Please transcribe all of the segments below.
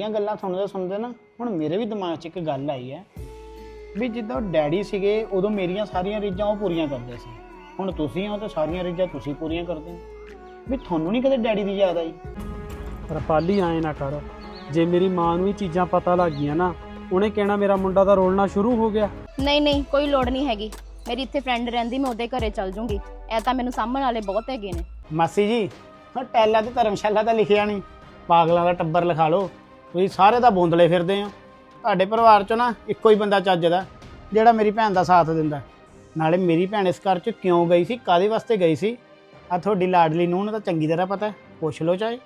ਇਹ ਗੱਲਾਂ ਸੁਣਦੇ ਸੁਣਦੇ ਨਾ ਹੁਣ ਮੇਰੇ ਵੀ ਦਿਮਾਗ 'ਚ ਇੱਕ ਗੱਲ ਆਈ ਹੈ ਵੀ ਜਿੱਦਾਂ ਡੈਡੀ ਸੀਗੇ ਉਦੋਂ ਮੇਰੀਆਂ ਸਾਰੀਆਂ ਰੀਝਾਂ ਉਹ ਪੂਰੀਆਂ ਕਰਦੇ ਸੀ। ਹੁਣ ਤੁਸੀਂ ਹੋ ਤਾਂ ਸਾਰੀਆਂ ਰੀਝਾਂ ਤੁਸੀਂ ਪੂਰੀਆਂ ਕਰਦੇ ਹੋ। ਵੀ ਤੁਹਾਨੂੰ ਨਹੀਂ ਕਦੇ ਡੈਡੀ ਦੀ ਯਾਦ ਆਈ? ਰਪਾਲੀ ਆਏ ਨਾ ਕਰ। ਜੇ ਮੇਰੀ ਮਾਂ ਨੂੰ ਇਹ ਚੀਜ਼ਾਂ ਪਤਾ ਲੱਗ ਗਈਆਂ ਨਾ ਉਹਨੇ ਕਹਿਣਾ ਮੇਰਾ ਮੁੰਡਾ ਤਾਂ ਰੋਲਣਾ ਸ਼ੁਰੂ ਹੋ ਗਿਆ। ਨਹੀਂ ਨਹੀਂ ਕੋਈ ਲੋੜ ਨਹੀਂ ਹੈਗੀ। ਮੇਰੀ ਇੱਥੇ ਫਰੈਂਡ ਰਹਿੰਦੀ ਮੈਂ ਉਹਦੇ ਘਰੇ ਚੱਲ ਜੂੰਗੀ। ਇਹ ਤਾਂ ਮੈਨੂੰ ਸਾਹਮਣ ਵਾਲੇ ਬਹੁਤ ਹੈਗੇ ਨੇ। ਮਾਸੀ ਜੀ ਹਾਂ ਟੈਲਾ ਤੇ ਧਰਮਸ਼ਾਲਾ ਤਾਂ ਲਿਖਿਆ ਨਹੀਂ। ਪਾਗਲਾਂ ਦਾ ਟੱਬਰ ਲਿਖਾ ਲਓ। ਤੁਸੀਂ ਸਾਰੇ ਤਾਂ ਬੋਂਦਲੇ ਫਿਰਦੇ ਹੋ। ਤੁਹਾਡੇ ਪਰਿਵਾਰ ਚੋਂ ਨਾ ਇੱਕੋ ਹੀ ਬੰਦਾ ਚੱਜ ਦਾ, ਜਿਹੜਾ ਮੇਰੀ ਭੈਣ ਦਾ ਸਾਥ ਦਿੰਦਾ। ਨਾਲੇ ਮੇਰੀ ਭੈਣ ਇਸ ਘਰ ਚ ਕਿਉਂ ਗਈ ਸੀ ਕਾਦੇ ਵਾਸਤੇ ਗਈ ਸੀ? ਆ ਤੁਹਾਡੀ ਲਾਡਲੀ ਨੂੰਹ ਨੂੰ ਤਾਂ ਚੰਗੀ ਤਰ੍ਹਾਂ ਪਤਾ ਹੈ। ਪੁੱਛ ਲਓ ਚਾਹੇ।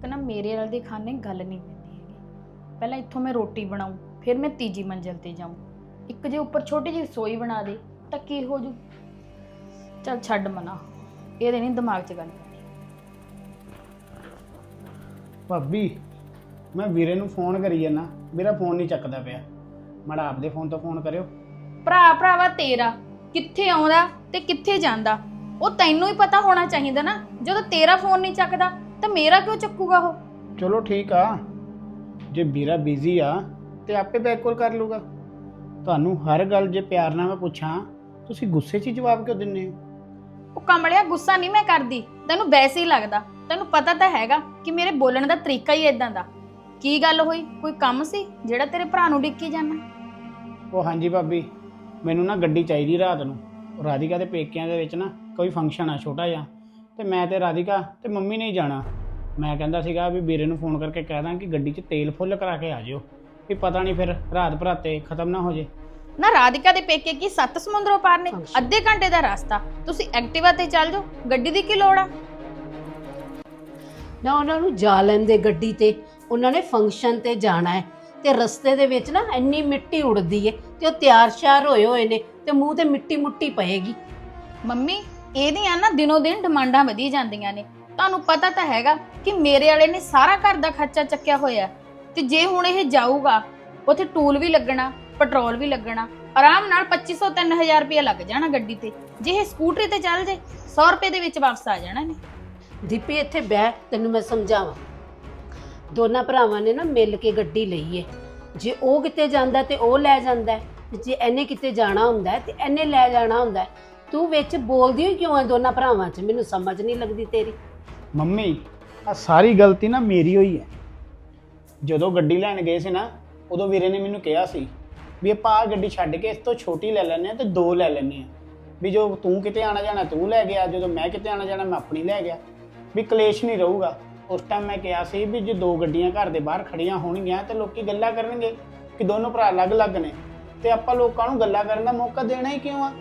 ਕਹਿੰਦਾ ਮੇਰੇ ਨਾਲ ਦੇ ਖਾਣੇ ਗੱਲ ਨਹੀਂ ਪੈਂਦੀ ਹੈਗੀ। ਪਹਿਲਾਂ ਇੱਥੋਂ ਮੈਂ ਰੋਟੀ ਬਣਾਉਂ ਫਿਰ ਮੈਂ ਤੀਜੀ ਮੰਜ਼ਲ ਤੇ ਜਾਉਂ ਇੱਕ ਜੇ ਉੱਪਰ ਛੋਟੀ ਜਿਹੀ ਰਸੋਈ ਬਣਾ ਦੇ, ਤਾਂ ਕੀ ਹੋ ਜੂ? ਚੱਲ ਛੱਡ ਮਨਾ। ਇਹਦੇ ਨਹੀਂ ਦਿਮਾਗ 'ਚ ਗੱਲ। ਭਾਬੀ ਮੈਂ ਵੀਰੇ ਨੂੰ ਫੋਨ ਕਰੀ ਜਾਂਦਾ ਮੇਰਾ ਫੋਨ ਨਹੀਂ ਚੱਕਦਾ ਪਿਆ। ਮਾੜਾ ਆਪਦੇ ਫੋਨ ਤੋਂ ਫੋਨ ਕਰਿਓ। ਭਰਾ ਭਰਾਵਾ ਤੇਰਾ ਕਿੱਥੇ ਆਉਂਦਾ ਤੇ ਕਿੱਥੇ ਜਾਂਦਾ? ਉਹ ਤੈਨੂੰ ਹੀ ਪਤਾ ਹੋਣਾ ਚਾਹੀਦਾ ਨਾ ਜਦੋਂ ਤੇਰਾ ਫੋਨ ਨਹੀਂ ਚੱਕਦਾ ਤਾਂ ਮੇਰਾ ਕਿਉਂ ਚੱਕੂਗਾ ਉਹ? ਚਲੋ ਠੀਕ ਆ। ਜੇ ਵੀਰਾ ਬਿਜ਼ੀ ਆ ਤੇ ਆਪੇ ਬੈਕ ਕਾਲ ਕਰ ਲੂਗਾ ਤੁਹਾਨੂੰ ਹਰ ਗੱਲ ਜੇ ਪਿਆਰ ਨਾਲ ਮੈਂ ਪੁੱਛਾਂ ਤੁਸੀਂ ਗੁੱਸੇ 'ਚ ਹੀ ਜਵਾਬ ਕਿਉਂ ਦਿੰਦੇ ਹੋ? ਉਹ ਕਮਲਿਆ, ਗੁੱਸਾ ਨਹੀਂ ਮੈਂ ਕਰਦੀ। ਤੈਨੂੰ ਵੈਸੇ ਹੀ ਲੱਗਦਾ। ਤੈਨੂੰ ਪਤਾ ਤਾਂ ਹੈਗਾ ਕਿ ਮੇਰੇ ਬੋਲਣ ਦਾ ਤਰੀਕਾ ਹੀ ਇਦਾਂ ਦਾ। ਕੀ ਗੱਲ ਹੋਈ? ਕੋਈ ਕੰਮ ਸੀ ਜਿਹੜਾ ਤੇਰੇ ਭਰਾ ਨੂੰ ਡਿੱਕੀ ਜਾਣਾ? ਉਹ ਹਾਂਜੀ ਭਾਬੀ, ਮੈਨੂੰ ਨਾ ਗੱਡੀ ਚਾਹੀਦੀ ਰਾਤ ਨੂੰ। ਉਹ ਰਾਧਿਕਾ ਦੇ ਪੇਕਿਆਂ ਦੇ ਵਿੱਚ ਨਾ ਕੋਈ ਫੰਕਸ਼ਨ ਆ, ਛੋਟਾ ਜਿਹਾ। ਤੇ ਮੈਂ ਤੇ ਰਾਧਿਕਾ ਤੇ ਮੰਮੀ ਨੇ ਹੀ ਜਾਣਾ। ਮੈਂ ਕਹਿੰਦਾ ਸੀਗਾ ਵੀ ਵੀਰੇ ਨੂੰ ਫੋਨ ਕਰਕੇ ਕਹਿ ਦਾਂ ਕਿ ਗੱਡੀ 'ਚ ਤੇਲ ਫੁੱਲ ਕਰਾ ਕੇ ਆ ਜਿਓ। ਵੀ ਪਤਾ ਨਹੀਂ ਫਿਰ ਰਾਤ ਭਰਾਤੇ ਖਤਮ ਨਾ ਹੋ ਜੇ। ਨਾ ਰਾਧਿਕਾ ਦੇ ਪੇਕੇ ਕੀ ਸੱਤ ਸਮੁੰਦਰੋਂ ਪਾਰ ਨੇ? ਅੱਧੇ ਘੰਟੇ ਦਾ ਰਸਤਾ। ਤੁਸੀਂ ਐਕਟਿਵਾ ਤੇ ਚੱਲ ਜਾਓ ਗੱਡੀ ਦੀ ਕੀ ਲੋੜ ਆ? ਨਾ ਉਹਨਾਂ ਨੂੰ ਜਾ ਲੈਂਦੇ ਗੱਡੀ ਤੇ। ਉਹਨਾਂ ਨੇ ਫੰਕਸ਼ਨ ਤੇ ਜਾਣਾ ਹੈ। ਤੇ ਰਸਤੇ ਦੇ ਵਿੱਚ ਨਾ ਇੰਨੀ ਮਿੱਟੀ ਉੜਦੀ ਏ ਤੇ ਉਹ ਤਿਆਰ ਸ਼ਿਆਰ ਹੋਏ ਹੋਏ ਨੇ ਤੇ ਮੂੰਹ ਤੇ ਮਿੱਟੀ ਮੁੱਟੀ ਪਏਗੀ। ਮੰਮੀ ਇਹਦੀਆਂ ਨਾ ਦਿਨੋ ਦਿਨ ਡਿਮਾਂਡਾਂ ਵਧੀ ਜਾਂਦੀਆਂ ਨੇ। ਤੁਹਾਨੂੰ ਪਤਾ ਤਾਂ ਹੈਗਾ ਕਿ ਮੇਰੇ ਵਾਲੇ ਨੇ ਸਾਰਾ ਘਰ ਦਾ ਖਰਚਾ ਚੱਕਿਆ ਹੋਇਆ ਤੇ ਜੇ ਹੁਣ ਇਹ ਜਾਊਗਾ ਉੱਥੇ ਟੂਲ ਵੀ ਲੱਗਣਾ ਪੈਟਰੋਲ ਵੀ ਲੱਗਣਾ। ਆਰਾਮ ਨਾਲ 2500 3000 ਰੁਪਏ ਲੱਗ ਜਾਣਾ ਗੱਡੀ ਤੇ। ਜੇ ਇਹ ਸਕੂਟਰੀ ਤੇ ਚੱਲ ਜੇ 100 ਰੁਪਏ ਦੇ ਵਿੱਚ ਵਾਪਸ ਆ ਜਾਣਾ ਨੇ ਦੀਪੀ ਇੱਥੇ ਬਹਿ ਤੈਨੂੰ ਮੈਂ ਸਮਝਾਵਾਂ। ਦੋਨਾਂ ਭਰਾਵਾਂ ਨੇ ਨਾ ਮਿਲ ਕੇ ਗੱਡੀ ਲਈ ਏ। ਜੇ ਉਹ ਕਿਤੇ ਜਾਂਦਾ ਤੇ ਉਹ ਲੈ ਜਾਂਦਾ ਜੇ ਇਹਨੇ ਕਿਤੇ ਜਾਣਾ ਹੁੰਦਾ ਤੇ ਇਹਨੇ ਲੈ ਜਾਣਾ ਹੁੰਦਾ। ਤੂੰ ਵਿੱਚ ਬੋਲਦੀ ਹੋਈ ਕਿਉਂ ਹੈ ਦੋਨਾਂ ਭਰਾਵਾਂ 'ਚ? ਮੈਨੂੰ ਸਮਝ ਨਹੀਂ ਲੱਗਦੀ ਤੇਰੀ। ਮੰਮੀ ਆ ਸਾਰੀ ਗਲਤੀ ਨਾ ਮੇਰੀ ਹੋਈ ਹੈ। ਜਦੋਂ ਗੱਡੀ ਲੈਣ ਗਏ ਸੀ ਨਾ ਉਦੋਂ ਵੀਰੇ ਨੇ ਮੈਨੂੰ ਕਿਹਾ ਸੀ ਵੀ ਆਪਾਂ ਆਹ ਗੱਡੀ ਛੱਡ ਕੇ ਇਸ ਤੋਂ ਛੋਟੀ ਲੈ ਲੈਂਦੇ ਆ ਤੇ ਦੋ ਲੈ ਲੈਂਦੇ ਆ ਵੀ ਜੋ ਤੂੰ ਕਿਤੇ ਆਣਾ ਜਾਣਾ, ਤੂੰ ਲੈ ਗਿਆ, ਜਦੋਂ ਮੈਂ ਕਿਤੇ ਆਣਾ ਜਾਣਾ, ਮੈਂ ਆਪਣੀ ਲੈ ਗਿਆ। ਵੀ ਕਲੇਸ਼ ਨਹੀਂ ਰਹੂਗਾ। ਉਸ ਟਾਈਮ ਮੈਂ ਕਿਹਾ ਸੀ ਵੀ ਜੇ ਦੋ ਗੱਡੀਆਂ ਘਰ ਦੇ ਬਾਹਰ ਖੜੀਆਂ ਹੋਣਗੀਆਂ ਤੇ ਲੋਕੀ ਗੱਲਾਂ ਕਰਨਗੇ ਕਿ ਦੋਨੋਂ ਭਰਾ ਅਲੱਗ-ਅਲੱਗ ਨੇ। ਤੇ ਆਪਾਂ ਲੋਕਾਂ ਨੂੰ ਗੱਲਾਂ ਕਰਨ ਦਾ ਮੌਕਾ ਦੇਣਾ ਹੀ ਕਿਉਂ ਆ?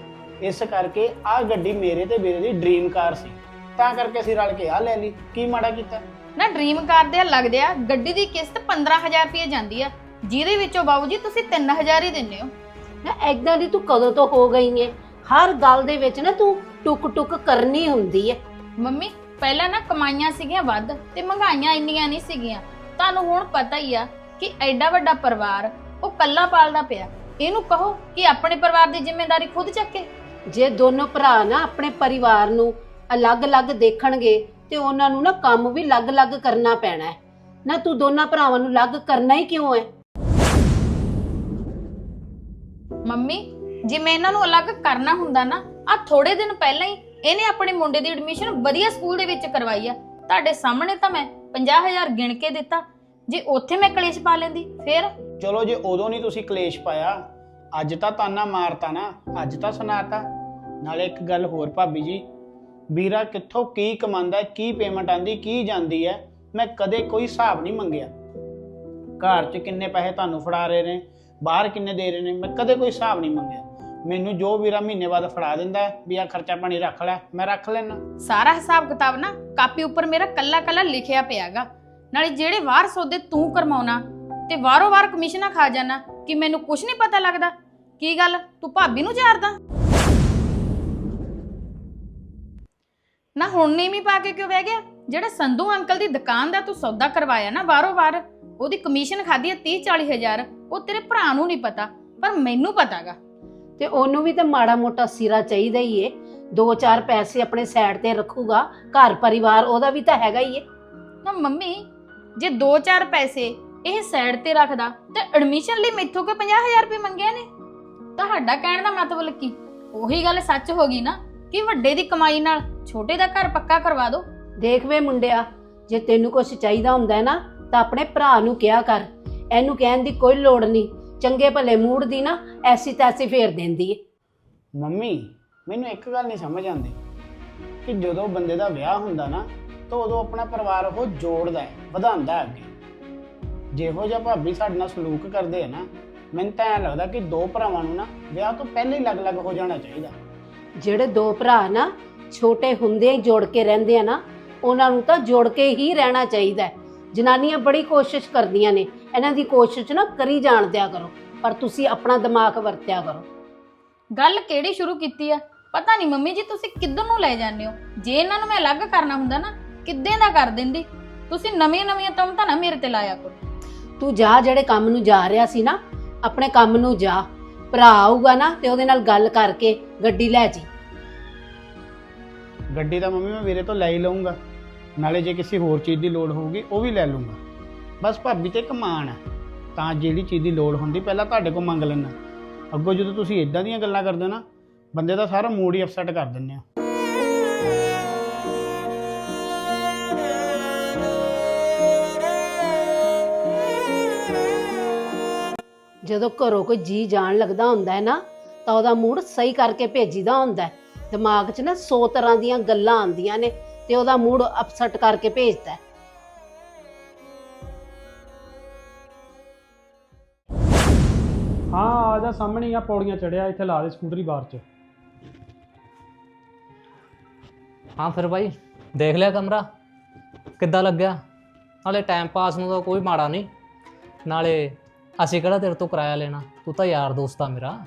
ਇਸ ਕਰਕੇ ਆਹ ਗੱਡੀ ਮੇਰੇ ਤੇ ਵੀਰੇ ਦੀ ਡ੍ਰੀਮ ਕਾਰ ਸੀ। ਤਾਂ ਕਰਕੇ ਅਸੀਂ ਰਲ ਕੇ ਆ ਲੈ ਲਈ। ਕੀ ਮਾੜਾ ਕੀਤਾ? ਨਾ ਡ੍ਰੀਮ ਕਾਰ ਦੇ ਲੱਗਦੇ ਆ। ਗੱਡੀ ਦੀ ਕਿਸ਼ਤ 15000 ਰੁਪਏ ਜਾਂਦੀ ਆ। ਜਿਹਦੇ ਵਿੱਚੋਂ ਬਾਬੂ ਜੀ ਤੁਸੀਂ 3000 ਹੀ ਦਿੰਦੇ ਹੋ। ਨਾ ਐਦਾਂ ਦੀ ਤੂੰ ਕਦੋਂ ਤੋਂ ਹੋ ਗਈ ਏ? ਹਰ ਗੱਲ ਦੇ ਵਿੱਚ ਨਾ ਤੂੰ ਟੁਕ ਟੁਕ ਕਰਨੀ ਹੁੰਦੀ ਏ। ਮੰਮੀ ਪਹਿਲਾਂ ਨਾ ਕਮਾਈਆਂ ਸੀਗੀਆਂ ਵੱਧ ਤੇ ਮਹਿੰਗਾਈਆਂ ਇੰਨੀਆਂ ਨਹੀਂ ਸੀਗੀਆਂ। ਤੁਹਾਨੂੰ ਹੁਣ ਪਤਾ ਹੀ ਆ ਕਿ ਐਡਾ ਵੱਡਾ ਪਰਿਵਾਰ ਉਹ ਕੱਲਾ ਪਾਲਦਾ ਪਿਆ। ਇਹਨੂੰ ਕਹੋ ਕਿ ਆਪਣੇ ਪਰਿਵਾਰ ਦੀ ਜ਼ਿੰਮੇਵਾਰੀ ਖੁਦ ਚੱਕੇ। ਜੇ ਦੋਨੋਂ ਭਰਾ ਨਾ ਆਪਣੇ ਪਰਿਵਾਰ ਨੂੰ ਅਲੱਗ-ਅਲੱਗ ਦੇਖਣਗੇ ਤੇ ਉਹਨਾਂ ਨੂੰ ਨਾ ਕੰਮ ਵੀ ਅਲੱਗ-ਅਲੱਗ ਕਰਨਾ ਪੈਣਾ ਹੈ ਨਾ ਤੂੰ ਦੋਨਾਂ ਭਰਾਵਾਂ ਨੂੰ ਅਲੱਗ ਕਰਨਾ ਹੀ ਕਿਉਂ ਹੈ ਮੰਮੀ, ਜੇ ਮੈਂ ਇਹਨਾਂ ਨੂੰ ਅਲੱਗ ਕਰਨਾ ਹੁੰਦਾ ਨਾ ਆ ਥੋੜੇ ਦਿਨ ਪਹਿਲਾਂ ਹੀ ਇਹਨੇ ਆਪਣੇ ਮੁੰਡੇ ਦੀ ਐਡਮਿਸ਼ਨ ਵਧੀਆ ਸਕੂਲ ਦੇ ਵਿੱਚ ਕਰਵਾਈ ਆ। ਤੁਹਾਡੇ ਸਾਹਮਣੇ ਤਾਂ ਮੈਂ 50000 ਗਿਣ ਕੇ ਦਿੱਤਾ। ਜੇ ਉੱਥੇ ਮੈਂ ਕਲੇਸ਼ ਪਾ ਲੈਂਦੀ, ਫੇਰ? ਚਲੋ ਜੇ ਉਦੋਂ ਨਹੀਂ ਤੁਸੀਂ ਕਲੇਸ਼ ਪਾਇਆ, ਅੱਜ ਤਾਂ ਤਾਨਾ ਮਾਰਤਾ ਨਾ, ਅੱਜ ਤਾਂ ਸੁਣਾਤਾ। ਨਾਲੇ ਇੱਕ ਗੱਲ ਹੋਰ ਭਾਬੀ ਜੀ, ਵੀਰਾ ਕਿੱਥੋਂ ਕੀ ਕਮਾਉਂਦਾ ਕੀ ਪੇਮੈਂਟ ਆਂਦੀ ਕੀ ਜਾਂਦੀ ਹੈ, ਮੈਂ ਕਦੇ ਕੋਈ ਹਿਸਾਬ ਨਹੀਂ ਮੰਗਿਆ। ਘਰ 'ਚ ਕਿੰਨੇ ਪੈਸੇ ਤੁਹਾਨੂੰ ਫੜਾ ਰਹੇ ਨੇ ਬਾਹਰ ਕਿੰਨੇ ਦੇ ਰਹੇ ਨੇ, ਮੈਂ ਕਦੇ ਕੋਈ ਹਿਸਾਬ ਨਹੀਂ ਮੰਗਿਆ। ਮੈਨੂੰ ਜੋ ਵੀਰਾ ਮਹੀਨੇ ਬਾਅਦ ਫੜਾ ਦਿੰਦਾ ਹੈ ਵੀ ਆ ਖਰਚਾ ਪਾਣੀ ਰੱਖ ਲੈ, ਮੈਂ ਰੱਖ ਲੈਣਾ ਸਾਰਾ ਹਿਸਾਬ ਕਿਤਾਬ ਨਾ ਕਾਪੀ ਉੱਪਰ ਮੇਰਾ ਕੱਲਾ ਕੱਲਾ ਲਿਖਿਆ ਪਿਆਗਾ। ਨਾਲੇ ਜਿਹੜੇ ਵਾਰ ਸੌਦੇ ਤੂੰ ਕਰਮਾਉਣਾ ਤੇ ਵਾਰੋ ਵਾਰ ਕਮਿਸ਼ਨਾਂ ਖਾ ਜਾਣਾ, ਕਿ ਮੈਨੂੰ ਕੁਝ ਨਹੀਂ ਪਤਾ ਲੱਗਦਾ। ਕੀ ਗੱਲ? ਤੂੰ ਭਾਬੀ ਨੂੰ ਚਾਰਦਾ ਨਾ ਹੁਣ ਨੀਵੀਂ ਪਾ ਕੇ ਕਿਉਂ ਬਹਿ ਗਿਆ? ਜਿਹੜਾ ਸੰਧੂ ਅੰਕਲ ਦੀ ਦੁਕਾਨ ਦਾ ਤੂੰ ਸੌਦਾ ਕਰਵਾਇਆ ਨਾ ਵਾਰੋ ਵਾਰ ਉਹਦੀ ਕਮਿਸ਼ਨ ਖਾਦੀ ਹੈ 30 40 ਹਜ਼ਾਰ। ਉਹ ਤੇਰੇ ਭਰਾ ਨੂੰ ਨਹੀਂ ਪਤਾ ਪਰ ਮੈਨੂੰ ਪਤਾਗਾ। ਤੇ ਉਹਨੂੰ ਵੀ ਤਾਂ ਮਾੜਾ ਮੋਟਾ ਸਿਰਾ ਚਾਹੀਦਾ ਹੀ ਏ। ਦੋ ਚਾਰ ਪੈਸੇ ਆਪਣੇ ਸਾਈਡ ਤੇ ਰੱਖੂਗਾ ਘਰ ਪਰਿਵਾਰ ਉਹਦਾ ਵੀ ਤਾਂ ਹੈਗਾ ਹੀ ਏ। ਨਾ ਮੰਮੀ ਜੇ 2-4 ਪੈਸੇ ਇਹ ਸਾਈਡ ਤੇ ਰੱਖਦਾ ਤੇ ਐਡਮਿਸ਼ਨ ਲਈ ਮੈਥੋਂ ਕੋਈ 50000 ਰੁਪਏ ਮੰਗਿਆ ਨੇ? ਤੁਹਾਡਾ ਕਹਿਣ ਦਾ ਮਤਲਬ ਕੀ? ਉਹੀ ਗੱਲ ਸੱਚ ਹੋ ਗਈ ਨਾ ਕਿ ਵੱਡੇ ਦੀ ਕਮਾਈ ਨਾਲ ਛੋਟੇ ਦਾ ਘਰ ਪੱਕਾ ਕਰਵਾ ਦਿਓ ਦੇਖ ਵੇ ਮੁੰਡਿਆ ਜੇ ਤੈਨੂੰ ਕੁਝ ਚਾਹੀਦਾ ਹੁੰਦਾ ਹੈ ਨਾ ਤਾਂ ਆਪਣੇ ਭਰਾ ਨੂੰ ਕਿਹਾ ਕਰ। ਇਹਨੂੰ ਕਹਿਣ ਦੀ ਕੋਈ ਲੋੜ ਨਹੀਂ। ਚੰਗੇ ਭਲੇ ਮੂਡ ਦੀ ਨਾ ਐਸੀ ਤੈਸੀ ਫੇਰ ਦਿੰਦੀ ਏ। ਮੰਮੀ ਮੈਨੂੰ ਇੱਕ ਗੱਲ ਨਹੀਂ ਸਮਝ ਆਉਂਦੀ ਕਿ ਜਦੋਂ ਬੰਦੇ ਦਾ ਵਿਆਹ ਹੁੰਦਾ ਨਾ ਤਾਂ ਉਦੋਂ ਆਪਣਾ ਪਰਿਵਾਰ ਉਹ ਜੋੜਦਾ ਹੈ ਵਧਾਉਂਦਾ ਹੈ ਅੱਗੇ। ਜਿਹੋ ਜਿਹਾ ਭਾਬੀ ਸਾਡੇ ਨਾਲ ਸਲੂਕ ਕਰਦੇ ਆ ਨਾ ਮੈਨੂੰ ਤਾਂ ਐਂ ਲੱਗਦਾ ਕਿ ਦੋ ਭਰਾਵਾਂ ਨੂੰ ਨਾ ਵਿਆਹ ਤੋਂ ਪਹਿਲਾਂ ਹੀ ਅਲੱਗ-ਅਲੱਗ ਹੋ ਜਾਣਾ ਚਾਹੀਦਾ। ਜਿਹੜੇ ਦੋ ਭਰਾ ਨਾ ਛੋਟੇ ਹੁੰਦੇ ਹੀ ਜੋੜ ਕੇ ਰਹਿੰਦੇ ਆ ਨਾ ਉਹਨਾਂ ਨੂੰ ਤਾਂ ਜੋੜ ਕੇ ਹੀ ਰਹਿਣਾ ਚਾਹੀਦਾ ਹੈ। ਜਨਾਨੀਆਂ ਬੜੀ ਕੋਸ਼ਿਸ਼ ਕਰਦੀਆਂ ਨੇ ਇਹਨਾਂ ਦੀ ਕੋਸ਼ਿਸ਼ ਨਾ ਕਰੀ ਜਾਣ ਦਿਆ ਕਰੋ ਪਰ ਤੁਸੀਂ ਆਪਣਾ ਦਿਮਾਗ ਵਰਤਿਆ ਕਰੋ। ਗੱਲ ਕਿਹੜੀ ਸ਼ੁਰੂ ਕੀਤੀ ਆ? ਪਤਾ ਨਹੀਂ ਮੰਮੀ ਜੀ ਤੁਸੀਂ ਕਿੱਧਰ ਨੂੰ ਲੈ ਜਾਂਦੇ ਹੋ? ਜੇ ਇਹਨਾਂ ਨੂੰ ਮੈਂ ਅਲੱਗ ਕਰਨਾ ਹੁੰਦਾ ਨਾ ਕਿੱਦਾਂ ਦਾ ਕਰ ਦਿੰਦੀ? ਤੁਸੀਂ ਨਵੀਆਂ ਨਵੀਆਂ ਤੁਮ ਤਾਂ ਨਾ ਮੇਰੇ ਤੇ ਲਾਇਆ ਕਰੋ। ਤੂੰ ਜਾ ਜਿਹੜੇ ਕੰਮ ਨੂੰ ਜਾ ਰਿਹਾ ਸੀ ਨਾ ਆਪਣੇ ਕੰਮ ਨੂੰ ਜਾ। ਭਰਾ ਆਊਗਾ ਨਾ ਤੇ ਉਹਦੇ ਨਾਲ ਗੱਲ ਕਰਕੇ ਗੱਡੀ ਲੈ ਜੀ। ਗੱਡੀ ਤਾਂ ਮੰਮੀ ਮੈਂ ਵੀਰੇ ਤੋਂ ਲੈ ਹੀ ਲਵਾਂਗਾ ਨਾਲੇ ਜੇ ਕਿਸੇ ਹੋਰ ਚੀਜ਼ ਦੀ ਲੋੜ ਹੋਊਗੀ, ਉਹ ਵੀ ਲੈ ਲੂੰਗਾ ਬਸ ਭਾਬੀ ਤੇ ਇੱਕ ਮਾਣ ਹੈ, ਤਾਂ ਜਿਹੜੀ ਚੀਜ਼ ਦੀ ਲੋੜ ਹੁੰਦੀ, ਪਹਿਲਾਂ ਤੁਹਾਡੇ ਕੋਲ ਮੰਗ ਲੈਣਾ ਅੱਗੋਂ ਜਦੋਂ ਤੁਸੀਂ ਇਦਾਂ ਦੀਆਂ ਗੱਲਾਂ ਕਰਦੇ ਹੋ ਨਾ, ਬੰਦੇ ਦਾ ਸਾਰਾ ਮੂਡ ਹੀ ਅਪਸੈਟ ਕਰ ਦਿੰਦੇ ਆ। ਜਦੋਂ ਘਰੋਂ ਕੋਈ ਜੀ ਜਾਣ ਲੱਗਦਾ ਹੁੰਦਾ ਹੈ ਨਾ, ਤਾਂ ਉਹਦਾ ਮੂਡ ਸਹੀ ਕਰਕੇ ਭੇਜੀਦਾ ਹੁੰਦਾ ਹੈ। ਦਿਮਾਗ 'ਚ ਨਾ 100 ਤਰ੍ਹਾਂ ਦੀਆਂ ਗੱਲਾਂ ਆਉਂਦੀਆਂ ਨੇ। ਤੇ ਉਹਦਾ ਮੂਡ ਅਪਸੈਟ ਕਰਕੇ ਭੇਜਦਾ ਹੈ। ਹਾਂ ਆ ਜਾ ਸਾਹਮਣੇ ਹੀ ਆ ਪੌੜੀਆਂ ਚੜਿਆ ਇੱਥੇ ਲਾ ਦੇ ਸਕੂਟਰੀ ਬਾਹਰ 'ਚ। ਹਾਂ ਫਿਰ ਬਾਈ ਦੇਖ ਲਿਆ ਕਮਰਾ? ਕਿੱਦਾਂ ਲੱਗਿਆ? ਨਾਲੇ ਟਾਈਮ ਪਾਸ ਨੂੰ ਤਾਂ ਕੋਈ ਮਾੜਾ ਨਹੀਂ। ਨਾਲੇ ਅਸੀਂ ਕਿਹੜਾ ਤੇਰੇ ਤੋਂ ਕਿਰਾਇਆ ਲੈਣਾ? ਤੂੰ ਤਾਂ ਯਾਰ ਦੋਸਤ ਆ ਮੇਰਾ।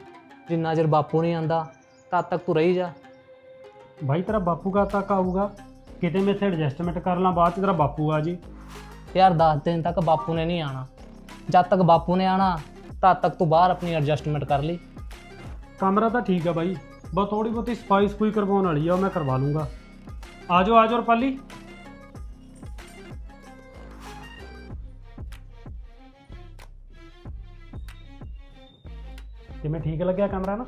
ਜਿੰਨਾ ਚਿਰ ਬਾਪੂ ਨਹੀਂ ਆਂਦਾ ਤਦ ਤੱਕ ਤੂੰ ਰਹੀ ਜਾ। ਭਾਈ ਤੇਰਾ ਬਾਪੂ ਕਾ ਤੱਕ ਆਊਗਾ? ਕਿਤੇ ਮੈਂ ਇੱਥੇ ਐਡਜਸਟਮੈਂਟ ਕਰ ਲਾਂ ਬਾਅਦ 'ਚ ਤੇਰਾ ਬਾਪੂ ਆ ਜੀ। ਯਾਰ 10 ਦਿਨ ਤੱਕ ਬਾਪੂ ਨੇ ਨਹੀਂ ਆਣਾ ਜਦ ਤੱਕ ਬਾਪੂ ਨੇ ਆਣਾ ਤਦ ਤੱਕ ਤੂੰ ਬਾਹਰ ਆਪਣੀ ਐਡਜਸਟਮੈਂਟ ਕਰ ਲਈ। ਕਮਰਾ ਤਾਂ ਠੀਕ ਆ ਬਾਈ ਬਸ ਥੋੜੀ ਬਹੁਤੀ ਸਫ਼ਾਈ ਸਫੂਈ ਕਰਵਾਉਣ ਵਾਲੀ ਆ ਉਹ ਮੈਂ ਕਰਵਾ ਲੂੰਗਾ। ਆਜੋ ਆਜੋ ਰਪਾਲੀ। ਕਿਵੇਂ ਠੀਕ ਲੱਗਿਆ ਕਮਰਾ ਨਾ?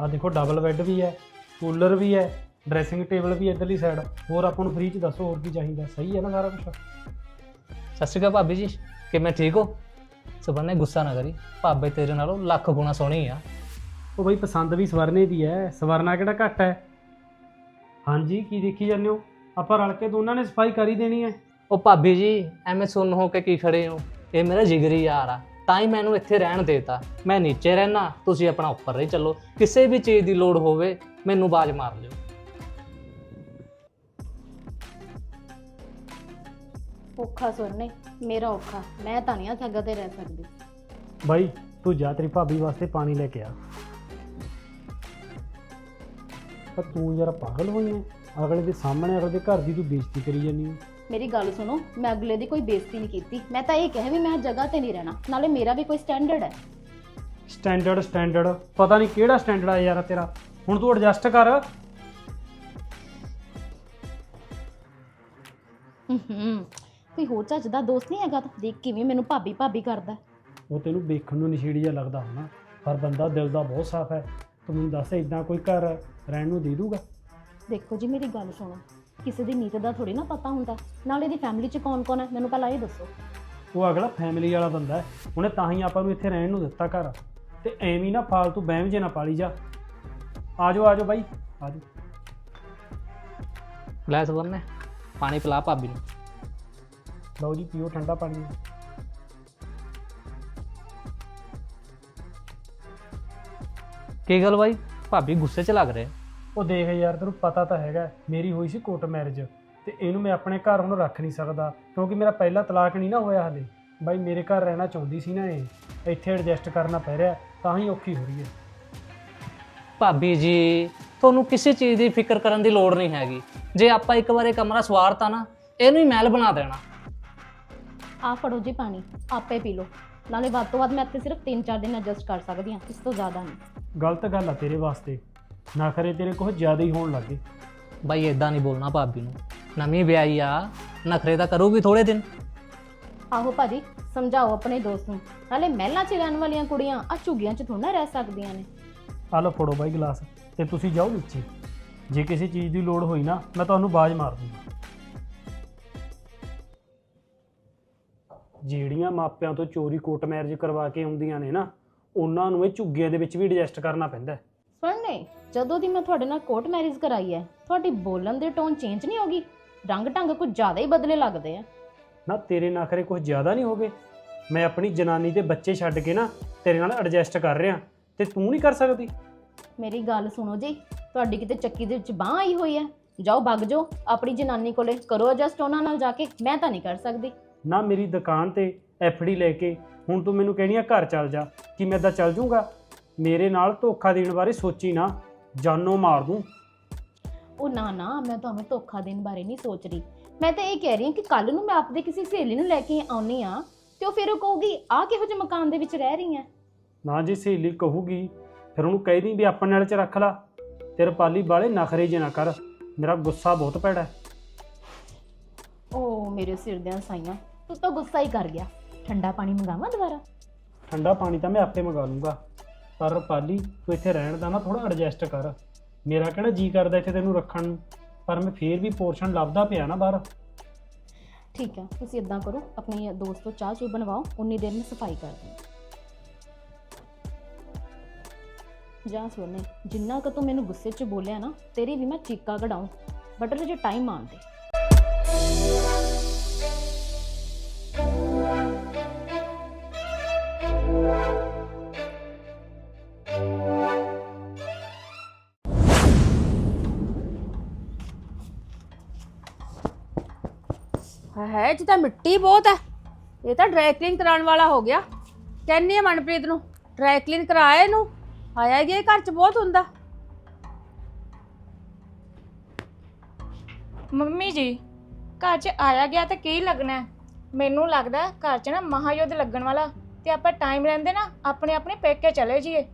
ਆ ਦੇਖੋ ਡਬਲ ਬੈੱਡ ਵੀ ਹੈ ਕੂਲਰ ਵੀ ਹੈ। ਡਰੈਸਿੰਗ ਟੇਬਲ ਵੀ ਇਧਰਲੀ ਸਾਈਡ ਹੋਰ ਆਪਾਂ ਨੂੰ ਫ੍ਰੀ ਚ ਦੱਸੋ ਹੋਰ ਕੀ ਚਾਹੀਦਾ। ਸਹੀ ਹੈ ਨਾ ਸਾਰਾ ਕੁਝ ਸਤਿ ਸ਼੍ਰੀ ਅਕਾਲ ਭਾਬੀ ਜੀ। ਕਿਵੇਂ ਠੀਕ ਹੋ? ਸੁਬਨੇ ਗੁੱਸਾ ਨਾ ਕਰੀ। ਭਾਬੇ ਤੇਰੇ ਨਾਲੋਂ ਲੱਖ ਗੁਣਾ ਸੋਹਣੀ ਆ। ਉਹ ਬਈ ਪਸੰਦ ਵੀ ਸਵਰਨੇ ਦੀ ਹੈ ਸਵਰਨਾ ਕਿਹੜਾ ਘੱਟ ਹੈ ਹਾਂਜੀ ਕੀ ਦੇਖੀ ਜਾਂਦੇ ਹੋ? ਆਪਾਂ ਰਲ ਕੇ ਦੋਨਾਂ ਨੇ ਸਫ਼ਾਈ ਕਰ ਹੀ ਦੇਣੀ ਹੈ ਉਹ ਭਾਬੀ ਜੀ ਐਵੇਂ ਸੁੰਨ ਹੋ ਕੇ ਕੀ ਖੜੇ ਹੋ? ਇਹ ਮੇਰਾ ਜਿਗਰੀ ਯਾਰ ਆ। ਤਾਂ ਹੀ ਮੈਨੂੰ ਇੱਥੇ ਰਹਿਣ ਦੇਤਾ। ਮੈਂ ਨੀਚੇ ਰਹਿਣਾ ਤੁਸੀਂ ਆਪਣਾ ਉੱਪਰ ਰਹੀ ਚੱਲੋ। ਕਿਸੇ ਵੀ ਚੀਜ਼ ਦੀ ਲੋੜ ਹੋਵੇ ਮੈਨੂੰ ਬਾਜ਼ ਮਾਰ ਲਿਓ। ਔਖਾ ਸੁਣਨੇ ਮੇਰਾ ਔਖਾ ਮੈਂ ਤਾਂ ਨਹੀਂ ਜਗ੍ਹਾ ਤੇ ਰਹਿ ਸਕਦੀ। ਬਾਈ ਤੂੰ ਜਾ ਤੇਰੀ ਭਾਬੀ ਵਾਸਤੇ ਪਾਣੀ ਲੈ ਕੇ ਆ। ਪਰ ਤੂੰ ਯਾਰ ਪਾਗਲ ਹੋਈ ਹੈ ਅਗਲੇ ਦੇ ਸਾਹਮਣੇ ਅਗਲੇ ਦੇ ਘਰ ਦੀ ਤੂੰ ਬੇਇੱਜ਼ਤੀ ਕਰੀ ਹੈ ਮੇਰੀ ਗੱਲ ਸੁਣੋ ਮੈਂ ਅਗਲੇ ਦੀ ਕੋਈ ਬੇਇੱਜ਼ਤੀ ਨਹੀਂ ਕੀਤੀ। ਮੈਂ ਤਾਂ ਇਹ ਕਿਹਾ ਵੀ ਮੈਂ ਜਗ੍ਹਾ ਤੇ ਨਹੀਂ ਰਹਿਣਾ ਨਾਲੇ ਮੇਰਾ ਵੀ ਕੋਈ ਸਟੈਂਡਰਡ ਹੈ। ਸਟੈਂਡਰਡ ਸਟੈਂਡਰਡ ਪਤਾ ਨਹੀਂ ਕਿਹੜਾ ਸਟੈਂਡਰਡ ਆ ਯਾਰ ਤੇਰਾ। ਹੁਣ ਤੂੰ ਐਡਜਸਟ ਕਰ। ਹੂੰ ਕੋਈ ਹੋਰ ਚੱਜ ਦਾ ਦੋਸਤ ਨਹੀਂ ਹੈਗਾ ਤਾਂ ਦੇਖ ਕਿਵੇਂ ਮੈਨੂੰ ਭਾਬੀ ਭਾਬੀ ਕਰਦਾ ਉਹ ਤੈਨੂੰ ਵੇਖਣ ਨੂੰ ਨਸ਼ੀੜੀ ਜਿਹਾ ਲੱਗਦਾ ਹੋਣਾ। ਪਰ ਬੰਦਾ ਦਿਲ ਦਾ ਬਹੁਤ ਸਾਫ਼ ਹੈ। ਤੂੰ ਮੈਨੂੰ ਦੱਸ ਇਦਾਂ ਕੋਈ ਘਰ ਰਹਿਣ ਨੂੰ ਦੇ ਦੂਗਾ ਦੇਖੋ ਜੀ ਮੇਰੀ ਗੱਲ ਸੁਣੋ। ਕਿਸੇ ਦੀ ਨੀਤ ਦਾ ਥੋੜੀ ਨਾ ਪਤਾ ਹੁੰਦਾ। ਨਾਲੇ ਇਹਦੀ ਫੈਮਿਲੀ 'ਚ ਕੌਣ-ਕੌਣ ਹੈ? ਮੈਨੂੰ ਪਹਿਲਾਂ ਇਹ ਦੱਸੋ। ਉਹ ਅਗਲਾ ਫੈਮਿਲੀ ਵਾਲਾ ਬੰਦਾ ਹੈ। ਉਹਨੇ ਤਾਂ ਹੀ ਆਪਾਂ ਨੂੰ ਇੱਥੇ ਰਹਿਣ ਨੂੰ ਦਿੱਤਾ ਘਰ। ਤੇ ਐਵੇਂ ਹੀ ਨਾ ਫਾਲਤੂ ਬਹਿਮ ਜੇ ਨਾ ਪਾਲੀ ਜਾ। ਆਜੋ ਆਜੋ ਬਾਈ। ਆਜੋ। ਲੈ ਸੁਬਨੇ ਪਾਣੀ ਪਿਲਾ ਭਾਬੀ ਨੂੰ। ਲਓ ਜੀ ਪੀਓ ਠੰਡਾ ਪਾਣੀ। ਕੀ ਗੱਲ ਬਾਈ? ਭਾਬੀ ਗੁੱਸੇ 'ਚ ਲੱਗ ਰਹੇ। ਉਹ ਦੇਖ ਯਾਰ ਤੈਨੂੰ ਪਤਾ ਤਾਂ ਹੈਗਾ ਮੇਰੀ ਹੋਈ ਸੀ ਕੋਰਟ ਮੈਰਿਜ ਤੇ ਇਹਨੂੰ ਮੈਂ ਆਪਣੇ ਘਰ ਹੁਣ ਰੱਖ ਨਹੀਂ ਸਕਦਾ ਕਿਉਂਕਿ ਮੇਰਾ ਪਹਿਲਾ ਤਲਾਕ ਨਹੀਂ ਨਾ ਹੋਇਆ ਹਲੇ। ਬਾਈ ਮੇਰੇ ਘਰ ਰਹਿਣਾ ਚਾਹੁੰਦੀ ਸੀ ਨਾ ਇਹ ਇੱਥੇ ਐਡਜਸਟ ਕਰਨਾ ਪੈ ਰਿਹਾ ਤਾਂ ਹੀ ਔਖੀ ਹੋ ਰਹੀ ਹੈ। ਭਾਬੀ ਜੀ ਤੁਹਾਨੂੰ ਕਿਸੇ ਚੀਜ਼ ਦੀ ਫਿਕਰ ਕਰਨ ਦੀ ਲੋੜ ਨਹੀਂ ਹੈਗੀ। ਜੇ ਆਪਾਂ ਇੱਕ ਵਾਰ ਇਹ ਕਮਰਾ ਸਵਾਰਤਾ ਨਾ ਇਹਨੂੰ ਹੀ ਮਹਿਲ ਬਣਾ ਦੇਣਾ। ਆ ਫੜੋ ਜੀ ਪਾਣੀ ਆਪੇ ਪੀ ਲਓ। ਨਾਲੇ ਵੱਧ ਤੋਂ ਵੱਧ ਮੈਂ ਇੱਥੇ ਸਿਰਫ 3-4 ਦਿਨ ਐਡਜਸਟ ਕਰ ਸਕਦੀ ਹਾਂ ਇਸ ਤੋਂ ਜ਼ਿਆਦਾ ਨਹੀਂ। ਗਲਤ ਗੱਲ ਆ ਤੇਰੇ ਵਾਸਤੇ। ਨਾ ਕਰੇ ਤੇਰੇ ਕੋਲ ਜ਼ਿਆਦਾ ਹੀ ਹੋਣ ਲੱਗੇ ਬਾਈ ਇਦਾਂ ਨਹੀਂ ਬੋਲਣਾ ਭਾਬੀ ਨੂੰ। ਨਵੀਂ ਵਿਆਹੀ ਆ ਨਖਰੇ ਤਾਂ ਕਰੂਗੀ ਥੋੜੇ ਦਿਨ। ਆਹੋ ਭਾਜੀ ਸਮਝਾਓ ਆਪਣੇ ਦੋਸਤ ਨੂੰ। ਨਾਲੇ ਮਹਿਲਾਂ 'ਚ ਰਹਿਣ ਵਾਲੀਆਂ ਕੁੜੀਆਂ ਆ ਝੁੱਗੀਆਂ 'ਚ ਥੋੜਾ ਰਹਿ ਸਕਦੀਆਂ ਨੇ। ਆ ਲਓ ਫੜੋ ਬਾਈ ਗਲਾਸ ਤੇ ਤੁਸੀਂ ਜਾਓ ਨੀਚੇ ਜੇ ਕਿਸੇ ਚੀਜ਼ ਦੀ ਲੋੜ ਹੋਈ ਨਾ ਮੈਂ ਤੁਹਾਨੂੰ ਬਾਜ਼ ਮਾਰ ਦੂੰਗਾ। ਜਿਹੜੀਆਂ ਮਾਪਿਆਂ ਤੋਂ ਚੋਰੀ ਕੋਟ ਮੈਰਿਜ ਕਰਵਾ ਕੇ ਆਉਂਦੀਆਂ ਨੇ ਨਾ ਉਹਨਾਂ ਨੂੰ ਇਹ ਝੁੱਗੀਆਂ ਦੇ ਵਿੱਚ ਵੀ ਐਡਜਸਟ ਕਰਨਾ ਪੈਂਦਾ ਹੈ। ਸੁਣਨੇ ਜਦੋਂ ਦੀ ਮੈਂ ਤੁਹਾਡੇ ਨਾਲ ਕੋਰਟ ਮੈਰਿਜ ਕਰਾਈ ਹੈ ਤੁਹਾਡੀ ਬੋਲਣ ਦੇ ਟੋਨ ਚੇਂਜ ਨਹੀਂ ਹੋਗੀ? ਰੰਗ ਢੰਗ ਕੁਝ ਜ਼ਿਆਦਾ ਹੀ ਬਦਲੇ ਲੱਗਦੇ ਆ। ਨਾ ਤੇਰੇ ਨਖਰੇ ਕੁਝ ਜ਼ਿਆਦਾ ਨਹੀਂ ਹੋਗੇ? ਮੈਂ ਆਪਣੀ ਜਨਾਨੀ ਤੇ ਬੱਚੇ ਛੱਡ ਕੇ ਨਾ ਤੇਰੇ ਨਾਲ ਐਡਜਸਟ ਕਰ ਰਿਹਾ ਤੇ ਤੂੰ ਨਹੀਂ ਕਰ ਸਕਦੀ? ਮੇਰੀ ਗੱਲ ਸੁਣੋ ਜੀ ਤੁਹਾਡੀ ਕਿਤੇ ਚੱਕੀ ਦੇ ਵਿੱਚ ਬਾਹ ਆਈ ਹੋਈ ਹੈ। ਜਾਓ ਭੱਗ ਜਾਓ ਆਪਣੀ ਜਨਾਨੀ ਕੋਲੇ ਕਰੋ ਐਡਜਸਟ ਉਹਨਾਂ ਨਾਲ ਜਾ ਕੇ ਮੈਂ ਤਾਂ ਨਹੀਂ ਕਰ ਸਕਦੀ। ਨਾ ਮੇਰੀ ਦੁਕਾਨ ਤੇ ਐਫਡੀ ਲੈ ਕੇ ਹੁਣ ਤੂੰ ਮੈਨੂੰ ਕਹਿਣੀ ਆ ਘਰ ਚੱਲ ਜਾ ਕਿ ਮੈਂ ਇਦਾਂ ਚੱਲ ਜੂੰਗਾ ਮੇਰੇ ਨਾਲ ਧੋਖਾ ਦੇਣ ਬਾਰੇ ਸੋਚੀ ਨਾ ਜਾਨੋਂ ਮਾਰ ਦੂੰ। ਉਹ ਨਾ ਨਾ ਮੈਂ ਤੁਹਾਨੂੰ ਧੋਖਾ ਦੇਣ ਬਾਰੇ ਨਹੀਂ ਸੋਚ ਰਹੀ। ਮੈਂ ਤਾਂ ਇਹ ਕਹਿ ਰਹੀ ਹਾਂ ਕਿ ਕੱਲ ਨੂੰ ਮੈਂ ਆਪਦੇ ਕਿਸੇ ਸਹੇਲੀ ਨੂੰ ਲੈ ਕੇ ਆਉਣੀ ਆ ਤੇ ਉਹ ਫਿਰ ਉਹ ਕਹੂਗੀ ਆ ਕਿਹੋ ਜਿਹੇ ਮਕਾਨ ਦੇ ਵਿੱਚ ਰਹਿ ਰਹੀ ਹੈ? ਨਾ ਜੇ ਸਹੇਲੀ ਕਹੂਗੀ ਫਿਰ ਉਹਨੂੰ ਕਹਿ ਦੀ ਵੀ ਆਪਣੇ ਨਾਲ ਚ ਰੱਖ ਲਾ। ਤੇ ਰੁਪਾਲੀ ਵਾਲੇ ਨਖਰੇ ਜੇ ਨਾ ਕਰ ਮੇਰਾ ਗੁੱਸਾ ਬਹੁਤ ਭੈੜਾ ਹੈ। ਓ ਮੇਰੇ ਸਿਰ ਦੀਆਂ ਸਾਈਆਂ। ਤੂੰ ਤਾਂ ਗੁੱਸਾ ਹੀ ਕਰ ਗਿਆ। ਠੰਡਾ ਪਾਣੀ ਮੰਗਾਵਾਂ ਦੁਬਾਰਾ? ਠੰਡਾ ਪਾਣੀ ਤਾਂ ਮੈਂ ਆਪੇ ਮੰਗਾ ਲੂੰਗਾ। ਪਰ ਰੁਪਾਲੀ ਤੂੰ ਇੱਥੇ ਰਹਿਣ ਦਾ ਨਾ ਥੋੜਾ ਐਡਜਸਟ ਕਰ। ਮੇਰਾ ਕਿਹੜਾ ਜੀ ਕਰਦਾ ਇੱਥੇ ਤੈਨੂੰ ਰੱਖਣ ਨੂੰ? ਪਰ ਮੈਂ ਫੇਰ ਵੀ ਪੋਰਸ਼ਨ ਲੱਭਦਾ ਪਿਆ ਨਾ ਬਾਹਰ। ਠੀਕ ਹੈ ਤੁਸੀਂ ਇਦਾਂ ਕਰੋ ਆਪਣੇ ਦੋਸਤ ਤੋਂ ਚਾਹ ਚੂ ਬਣਵਾਓ ਉਨੀ ਦੇਰ ਮੈਂ ਸਫ਼ਾਈ ਕਰ ਦੂੰ ਜਾ ਸੋਨੇ ਜਿੰਨਾ ਕੁ ਤੂੰ ਮੈਨੂੰ ਗੁੱਸੇ 'ਚ ਬੋਲਿਆ ਨਾ ਤੇਰੀ ਵੀ ਮੈਂ ਚੀਕਾ ਕਢਾਉਂ ਬਟ ਜੇ ਟਾਈਮ ਆਉਣ ਹੈ ਇਹ 'ਚ ਤਾਂ ਮਿੱਟੀ ਬਹੁਤ ਹੈ। ਇਹ ਤਾਂ ਡਰਾਈ ਕਲੀਨ ਕਰਾਉਣ ਵਾਲਾ ਹੋ ਗਿਆ। ਕਹਿੰਨੀ ਆ ਮਨਪ੍ਰੀਤ ਨੂੰ ਡਰਾਈ ਕਲੀਨ ਕਰਾਏ ਇਹਨੂੰ? ਆਇਆ ਗਿਆ ਘਰ 'ਚ ਬਹੁਤ ਹੁੰਦਾ। ਮੰਮੀ ਜੀ ਘਰ 'ਚ ਆਇਆ ਗਿਆ ਤਾਂ ਕੀ ਲੱਗਣਾ ਹੈ? ਮੈਨੂੰ ਲੱਗਦਾ ਹੈ ਘਰ 'ਚ ਨਾ ਮਹਾਯੁੱਧ ਲੱਗਣ ਵਾਲਾ ਤੇ ਆਪਾਂ ਟਾਈਮ ਰਹਿੰਦੇ ਨਾ ਆਪਣੇ ਆਪਣੇ ਪੇਕੇ ਚਲੇ ਜਾਈਏ।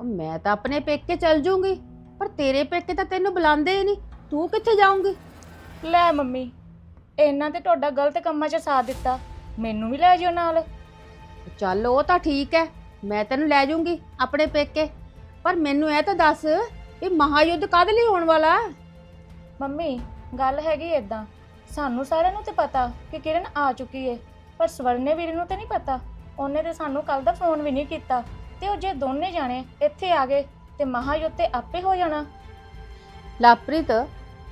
ਉਹ ਮੈਂ ਤਾਂ ਆਪਣੇ ਪੇਕੇ ਚੱਲ ਜੂੰਗੀ ਪਰ ਤੇਰੇ ਪੇਕੇ ਤਾਂ ਤੈਨੂੰ ਬੁਲਾਉਂਦੇ ਹੀ ਨਹੀਂ। ਤੂੰ ਕਿੱਥੇ ਜਾਊਂਗੀ? ਲੈ ਮੰਮੀ ਇਹਨਾਂ ਤੇ ਤੁਹਾਡਾ ਗਲਤ ਕੰਮਾਂ 'ਚ ਸਾਥ ਦਿੱਤਾ। ਮੈਨੂੰ ਵੀ ਲੈ ਜਿਓ ਨਾਲ। ਚੱਲ ਉਹ ਤਾਂ ਠੀਕ ਹੈ ਮੈਂ ਤੈਨੂੰ ਲੈ ਜੂੰਗੀ ਆਪਣੇ ਪੇਕੇ। ਪਰ ਮੈਨੂੰ ਇਹ ਤਾਂ ਦੱਸ ਇਹ ਮਹਾਯੁੱਧ ਕਾਹਦੇ ਲਈ ਹੋਣ ਵਾਲਾ? ਹੈ? ਮੰਮੀ ਗੱਲ ਹੈਗੀ ਏਦਾਂ। ਸਾਨੂੰ ਸਾਰਿਆਂ ਨੂੰ ਤੇ ਪਤਾ ਕਿ ਕਿਰਨ ਆ ਚੁੱਕੀ ਏ ਪਰ ਸਵਰਨੇ ਵੀਰ ਨੂੰ ਤੇ ਨਹੀਂ ਪਤਾ। ਉਹਨੇ ਤੇ ਸਾਨੂੰ ਕੱਲ ਦਾ ਫੋਨ ਵੀ ਨਹੀਂ ਕੀਤਾ। ਤੇ ਉਹ ਜੇ ਦੋਨੇ ਜਾਣੇ ਇੱਥੇ ਆ ਗਏ ਤੇ ਮਹਾਯੁੱਧ ਤੇ ਆਪੇ ਹੋ ਜਾਣਾ। ਲਾਪ੍ਰੀਤ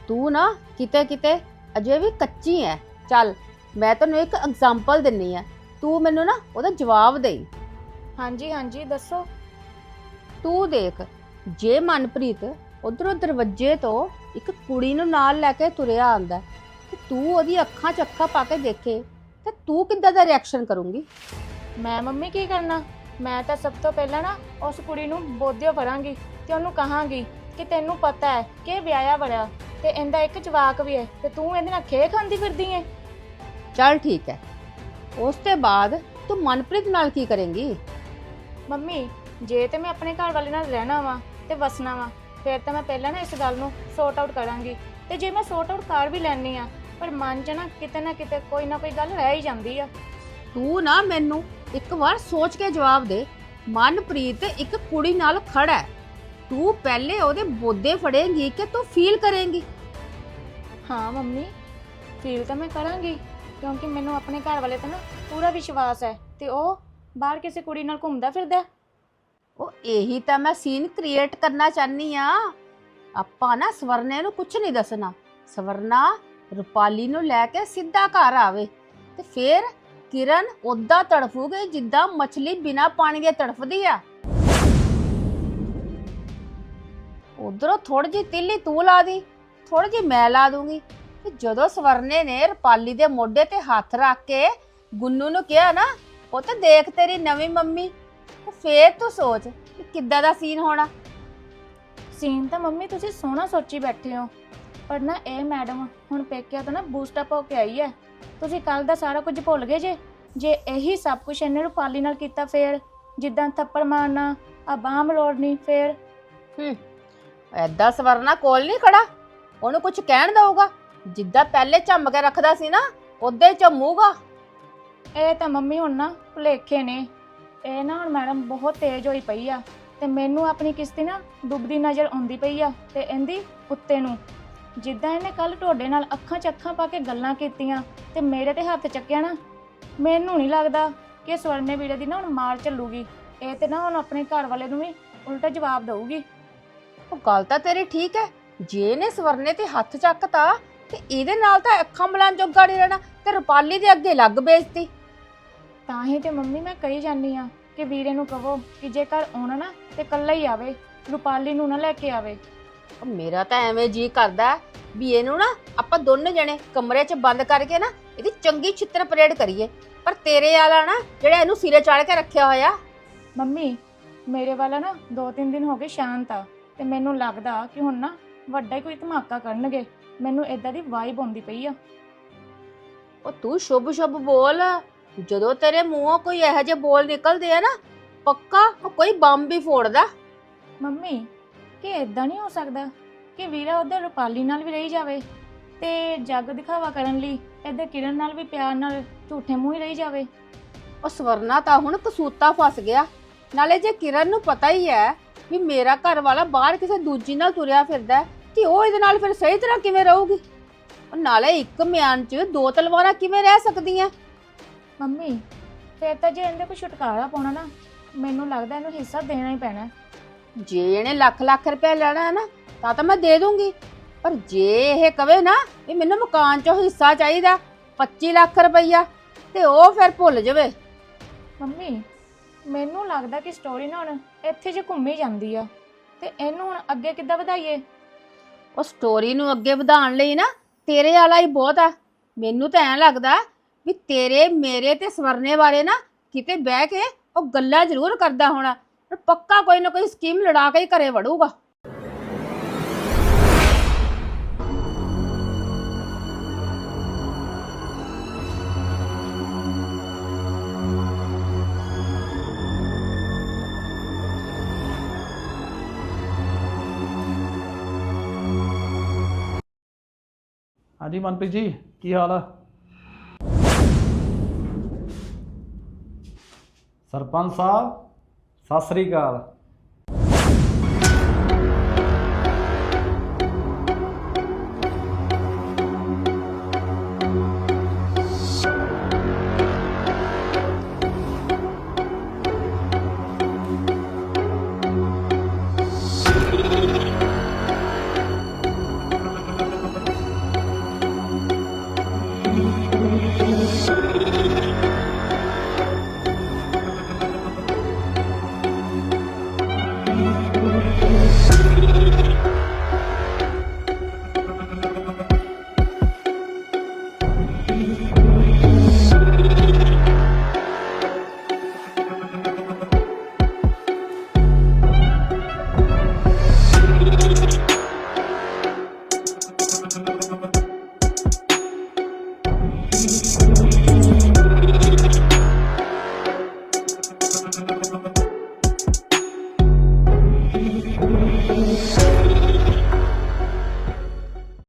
ਤੂੰ ਨਾ ਕਿਤੇ ਕਿਤੇ ਅਜੇ ਵੀ ਕੱਚੀ ਐ। ਚੱਲ ਮੈਂ ਤੈਨੂੰ ਇੱਕ ਐਗਜ਼ਾਮਪਲ ਦਿੰਨੀ ਆ। ਤੂੰ ਮੈਨੂੰ ਨਾ ਉਹਦਾ ਜਵਾਬ ਦੇਈ। ਹਾਂਜੀ ਹਾਂਜੀ ਦੱਸੋ। ਤੂੰ ਦੇਖ ਜੇ ਮਨਪ੍ਰੀਤ ਉਧਰੋਂ ਦਰਵਾਜ਼ੇ ਤੋਂ ਇੱਕ ਕੁੜੀ ਨੂੰ ਨਾਲ ਲੈ ਕੇ ਤੁਰਿਆ ਆਂਦਾ ਤੇ ਤੂੰ ਉਹਦੀ ਅੱਖਾਂ 'ਚ ਅੱਖਾਂ ਪਾ ਕੇ ਦੇਖੇ ਤੇ ਤੂੰ ਕਿੱਦਾਂ ਦਾ ਰਿਐਕਸ਼ਨ ਕਰੂੰਗੀ? ਮੈਂ ਮੰਮੀ ਕੀ ਕਰਨਾ? ਮੈਂ ਤਾਂ ਸਭ ਤੋਂ ਪਹਿਲਾਂ ਨਾ ਉਸ ਕੁੜੀ ਨੂੰ ਬੋਧਿਓ ਫੜਾਂਗੀ ਤੇ ਉਹਨੂੰ ਕਹਾਂਗੀ। ਕਿ ਤੈਨੂੰ ਪਤਾ ਹੈ ਕਿ ਇਹ ਵਿਆਹਿਆ ਤੇ ਇਹਦਾ ਇੱਕ ਜਵਾਕ ਵੀ ਹੈ ਤੇ ਤੂੰ ਇਹਦੇ ਨਾਲ ਖੇ ਖਾਂਦੀ ਫਿਰਦੀ ਏ ਚੱਲ ਠੀਕ ਹੈ। ਉਸ ਤੋਂ ਬਾਅਦ ਤੂੰ ਮਨਪ੍ਰੀਤ ਨਾਲ ਕੀ ਕਰੇਂਗੀ? ਮੰਮੀ ਜੇ ਤੇ ਮੈਂ ਆਪਣੇ ਘਰ ਵਾਲੇ ਨਾਲ ਰਹਿਣਾ ਵਾ ਤੇ ਵਸਣਾ ਵਾ ਫਿਰ ਤਾਂ ਮੈਂ ਪਹਿਲਾਂ ਨਾ ਇਸ ਗੱਲ ਨੂੰ ਸੌਟ ਆਊਟ ਕਰਾਂਗੀ। ਤੇ ਜੇ ਮੈਂ ਸੌਟ ਆਊਟ ਕਰ ਵੀ ਲੈਣੀ ਆ ਪਰ ਮਨ 'ਚ ਨਾ ਕਿਤੇ ਨਾ ਕਿਤੇ ਕੋਈ ਨਾ ਕੋਈ ਗੱਲ ਰਹਿ ਹੀ ਜਾਂਦੀ ਆ। ਤੂੰ ਨਾ ਮੈਨੂੰ ਇੱਕ ਵਾਰ ਸੋਚ ਕੇ ਜਵਾਬ ਦੇ। ਮਨਪ੍ਰੀਤ ਇੱਕ ਕੁੜੀ ਨਾਲ ਖੜਾ ਹੈ। ਤੂੰ ਪਹਿਲੇ ਉਹਦੇ ਬੋਦੇ ਫੜੇਂਗੀ ਕਿ ਤੂੰ ਫੀਲ ਕਰੇਂਗੀ? ਹਾਂ ਮੰਮੀ ਫੀਲ ਤਾਂ ਮੈਂ ਕਰਾਂਗੀ ਕਿਉਂਕਿ ਮੈਨੂੰ ਆਪਣੇ ਘਰ ਵਾਲੇ ਤੇ ਨਾ ਪੂਰਾ ਵਿਸ਼ਵਾਸ ਹੈ ਤੇ ਉਹ ਬਾਹਰ ਕਿਸੇ ਕੁੜੀ ਨਾਲ ਘੁੰਮਦਾ ਫਿਰਦਾ ਹੈ। ਉਹ ਇਹੀ ਤਾਂ ਮੈਂ ਸੀਨ ਕ੍ਰੀਏਟ ਕਰਨਾ ਚਾਹਨੀ ਆ ਆਪਾਂ ਨਾ ਸਵਰਨੇ ਨੂੰ ਕੁਝ ਨਹੀਂ ਦੱਸਣਾ। ਸਵਰਨਾ ਰੁਪਾਲੀ ਨੂੰ ਲੈ ਕੇ ਸਿੱਧਾ ਘਰ ਆਵੇ ਤੇ ਫਿਰ ਕਿਰਨ ਉਦਾਂ ਤੜਫੂਗੀ ਜਿੱਦਾਂ ਮੱਛਲੀ ਬਿਨਾ ਪਾਣੀ ਦੇ ਤੜਫਦੀ ਆ। ਉਧਰੋਂ ਥੋੜੀ ਜਿਹੀ ਤਿੱਲੀ ਤੂੰ ਲਾ ਦੀ ਥੋੜੀ ਜਿਹੀ ਮੈਂ ਲਾ ਦੂੰਗੀ। ਤੇ ਜਦੋਂ ਸਵਰਨੇ ਨੇ ਰੁਪਾਲੀ ਦੇ ਮੋਢੇ ਤੇ ਹੱਥ ਰੱਖ ਕੇ ਗੁੰਨੂ ਨੂੰ ਕਿਹਾ ਨਾ ਉਹ ਤੇ ਦੇਖ ਤੇਰੀ ਨਵੀਂ ਮੰਮੀ। ਤੇ ਫੇਰ ਤੂੰ ਸੋਚ ਕਿ ਕਿੱਦਾਂ ਦਾ ਸੀਨ ਹੋਣਾ। ਸੀਨ ਤਾਂ ਮੰਮੀ ਤੁਸੀਂ ਸੋਹਣਾ ਸੋਚੀ ਬੈਠੇ ਹੋ ਪਰ ਨਾ ਇਹ ਮੈਡਮ ਹੁਣ ਪੇਕਿਆਂ ਤੋਂ ਨਾ ਬੂਸਟ ਅਪ ਹੋ ਕੇ ਆਈ ਹੈ ਤੁਸੀਂ ਕੱਲ ਦਾ ਸਾਰਾ ਕੁਝ ਭੁੱਲ ਗਏ ਜੇ? ਜੇ ਇਹੀ ਸਭ ਕੁਝ ਇਹਨੇ ਰੁਪਾਲੀ ਨਾਲ ਕੀਤਾ ਫੇਰ ਜਿੱਦਾਂ ਥੱਪੜ ਮਾਰਨਾ ਆ ਬਾਹ ਮਲੋੜਨੀ ਫੇਰ? ਹੂੰ ਐਦਾਂ ਸਵਰਨਾ ਕੋਲ ਨਹੀਂ ਖੜਾ? ਉਹਨੂੰ ਕੁਝ ਕਹਿਣ ਦਊਗਾ? ਜਿੱਦਾਂ ਪਹਿਲੇ ਝੰਮ ਕੇ ਰੱਖਦਾ ਸੀ ਨਾ ਉਦਾਂ ਹੀ ਝੰਮੂਗਾ ਇਹ ਤਾਂ ਮੰਮੀ ਹੁਣ ਨਾ ਭੁਲੇਖੇ ਨੇ। ਇਹ ਨਾ ਹੁਣ ਮੈਡਮ ਬਹੁਤ ਤੇਜ਼ ਹੋਈ ਪਈ ਆ ਤੇ ਮੈਨੂੰ ਆਪਣੀ ਕਿਸ਼ਤੀ ਨਾ ਡੁੱਬਦੀ ਨਜ਼ਰ ਆਉਂਦੀ ਪਈ ਆ ਤੇ ਇਹਦੀ ਉੱਤੇ ਨੂੰ। ਜਿੱਦਾਂ ਇਹਨੇ ਕੱਲ ਤੁਹਾਡੇ ਨਾਲ ਅੱਖਾਂ 'ਚ ਅੱਖਾਂ ਪਾ ਕੇ ਗੱਲਾਂ ਕੀਤੀਆਂ ਤੇ ਮੇਰੇ ਤੇ ਹੱਥ ਚੱਕਿਆ ਨਾ, ਮੈਨੂੰ ਨਹੀਂ ਲੱਗਦਾ ਕਿ ਸਵਰਨੇ ਵੀਰੇ ਦੀ ਨਾ ਹੁਣ ਮਾਰ ਚੱਲੂਗੀ। ਇਹ ਤੇ ਨਾ ਹੁਣ ਆਪਣੇ ਘਰ ਵਾਲੇ ਨੂੰ ਵੀ ਉਲਟਾ ਜਵਾਬ ਦਊਗੀ। ਉਹ ਗੱਲ ਤਾਂ ਤੇਰੀ ਠੀਕ ਹੈ ਜੇ ਇਹਨੇ ਸਵਰਨੇ ਤੇ ਹੱਥ ਚੱਕਤਾ ਤੇ ਇਹਦੇ ਨਾਲ ਤਾਂ ਅੱਖਾਂ ਮਲਾਂ ਜੋਗਾ ਨਹੀਂ ਰਹਿਣਾ ਤੇ ਰੁਪਾਲੀ ਦੇ ਅੱਗੇ ਲੱਗ ਬੇਇੱਜ਼ਤੀ। ਤਾਂ ਹੀ ਤੇ ਮੰਮੀ ਮੈਂ ਕਹੀ ਜਾਂਦੀ ਆ ਕਿ ਵੀਰੇ ਨੂੰ ਕਹੋ ਕਿ ਜੇ ਘਰ ਆਉਣਾ ਨਾ ਤੇ ਕੱਲਾ ਹੀ ਆਵੇ ਰੂਪਾਲੀ ਨੂੰ ਨਾ ਲੈ ਕੇ ਆਵੇ। ਉਹ ਮੇਰਾ ਤਾਂ ਐਵੇਂ ਜੀ ਕਰਦਾ ਵੀ ਇਹਨੂੰ ਨਾ ਆਪਾਂ ਦੋਨੇ ਜਣੇ ਕਮਰੇ 'ਚ ਬੰਦ ਕਰਕੇ ਨਾ ਇਹਦੀ ਚੰਗੀ ਛਿੱਤਰ ਪਰੇਡ ਕਰੀਏ। ਪਰ ਤੇਰੇ ਵਾਲਾ ਨਾ ਜਿਹੜਾ ਇਹਨੂੰ ਸਿਰੇ ਚਾੜ ਕੇ ਰੱਖਿਆ ਹੋਇਆ। ਮੰਮੀ ਮੇਰੇ ਵਾਲਾ ਨਾ ਦੋ ਤਿੰਨ ਦਿਨ ਹੋ ਗਏ ਸ਼ਾਂਤ ਆ। ਤੇ ਮੈਨੂੰ ਲੱਗਦਾ ਕਿ ਹੁਣ ਨਾ ਵੱਡਾ ਹੀ ਕੋਈ ਧਮਾਕਾ ਕਰਨਗੇ। ਮੈਨੂੰ ਇਦਾਂ ਦੀ ਵਾਈਬ ਆਉਂਦੀ ਪਈ ਆ। ਉਹ ਤੂੰ ਸ਼ੁਭ ਸ਼ੁਭ ਬੋਲ। ਜਦੋਂ ਤੇਰੇ ਮੂੰਹੋਂ ਕੋਈ ਇਹੋ ਜਿਹੇ ਬੋਲ ਨਿਕਲਦੇ ਆ ਨਾ ਪੱਕਾ ਉਹ ਕੋਈ ਬੰਬ ਹੀ ਫੋੜਦਾ। ਮੰਮੀ ਕਿ ਇਦਾਂ ਨਹੀਂ ਹੋ ਸਕਦਾ ਕਿ ਵੀਰਾ ਉਧਰ ਰੂਪਾਲੀ ਨਾਲ ਵੀ ਰਹੀ ਜਾਵੇ ਤੇ ਜੱਗ ਦਿਖਾਵਾ ਕਰਨ ਲਈ ਇੱਧਰ ਕਿਰਨ ਨਾਲ ਵੀ ਪਿਆਰ ਨਾਲ ਝੂਠੇ ਮੂੰਹ ਹੀ ਰਹੀ ਜਾਵੇ? ਉਹ ਸਵਰਨਾ ਤਾਂ ਹੁਣ ਕਸੂਤਾ ਫਸ ਗਿਆ। ਨਾਲੇ ਜੇ ਕਿਰਨ ਨੂੰ ਪਤਾ ਹੀ ਹੈ ਵੀ ਮੇਰਾ ਘਰ ਵਾਲਾ ਬਾਹਰ ਕਿਸੇ ਦੂਜੀ ਨਾਲ ਤੁਰਿਆ ਫਿਰਦਾ ਹੈ, ਤੇ ਉਹ ਇਹਦੇ ਨਾਲ ਫਿਰ ਸਹੀ ਤਰ੍ਹਾਂ ਕਿਵੇਂ ਰਹੂਗੀ? ਉਹ ਨਾਲੇ ਇੱਕ ਮਿਆਨ 'ਚ ਦੋ ਤਲਵਾਰਾਂ ਕਿਵੇਂ ਰਹਿ ਸਕਦੀਆਂ? ਮੰਮੀ ਫਿਰ ਤਾਂ ਜੇ ਇਹਦੇ ਕੋਈ ਛੁਟਕਾਰਾ ਪਾਉਣਾ ਨਾ ਮੈਨੂੰ ਲੱਗਦਾ ਇਹਨੂੰ ਹਿੱਸਾ ਦੇਣਾ ਹੀ ਪੈਣਾ ਜੇ ਇਹਨੇ ਲੱਖ ਲੱਖ ਰੁਪਏ ਲੈਣਾ ਹੈ ਨਾ ਤਾਂ ਤਾਂ ਮੈਂ ਦੇ ਦੂੰਗੀ। ਪਰ ਜੇ ਇਹ ਕਵੇ ਨਾ ਵੀ ਮੈਨੂੰ ਮਕਾਨ 'ਚੋਂ ਹਿੱਸਾ ਚਾਹੀਦਾ 25 ਲੱਖ ਰੁਪਈਆ ਤੇ ਉਹ ਫਿਰ ਭੁੱਲ ਜਾਵੇ। ਮੰਮੀ ਮੈਨੂੰ ਲੱਗਦਾ ਕਿ ਸਟੋਰੀ ਨਾ ਹੁਣ ਇੱਥੇ ਜੇ ਘੁੰਮੀ ਜਾਂਦੀ ਆ। ਤੇ ਇਹਨੂੰ ਹੁਣ ਅੱਗੇ ਕਿੱਦਾਂ ਵਧਾਈਏ? ਉਹ ਸਟੋਰੀ ਨੂੰ ਅੱਗੇ ਵਧਾਉਣ ਲਈ ਨਾ ਤੇਰੇ ਵਾਲਾ ਹੀ ਬਹੁਤ ਆ। ਮੈਨੂੰ ਤਾਂ ਐਂ ਲੱਗਦਾ ਵੀ ਤੇਰੇ, ਮੇਰੇ ਤੇ ਸਵਰਨੇ ਬਾਰੇ ਨਾ ਕਿਤੇ ਬਹਿ ਕੇ ਉਹ ਗੱਲਾਂ ਜ਼ਰੂਰ ਕਰਦਾ ਹੋਣਾ। ਪਰ ਪੱਕਾ ਕੋਈ ਨਾ ਕੋਈ ਸਕੀਮ ਲੜਾ ਕੇ ਹੀ ਘਰੇ ਵੜੂਗਾ। ਹਾਂਜੀ ਮਨਪ੍ਰੀਤ ਜੀ ਕੀ ਹਾਲ ਆ? ਸਰਪੰਚ ਸਾਹਿਬ ਸਤਿ ਸ੍ਰੀ ਅਕਾਲ।